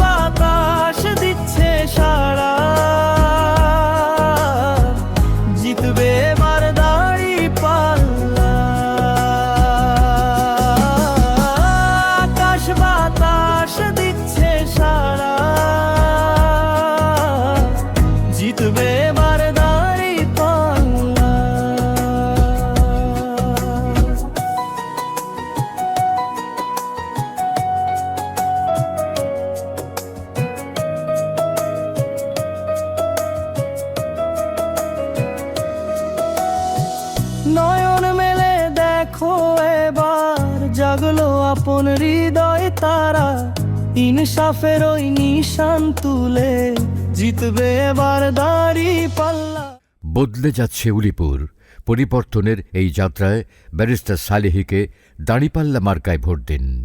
বাতাস নয়ন মেলে দেখো এবার, জাগলো আপন হৃদয় তারা। ইনসাফের ওই নিশান তুলে জিতবে এবার দাড়ি পাল্লা। বদলে যাচ্ছে উলিপুর। পরিবর্তনের এই যাত্রায় ব্যারিস্টার সালেহিকে দাঁড়িপাল্লা মার্কায় ভোট দিন।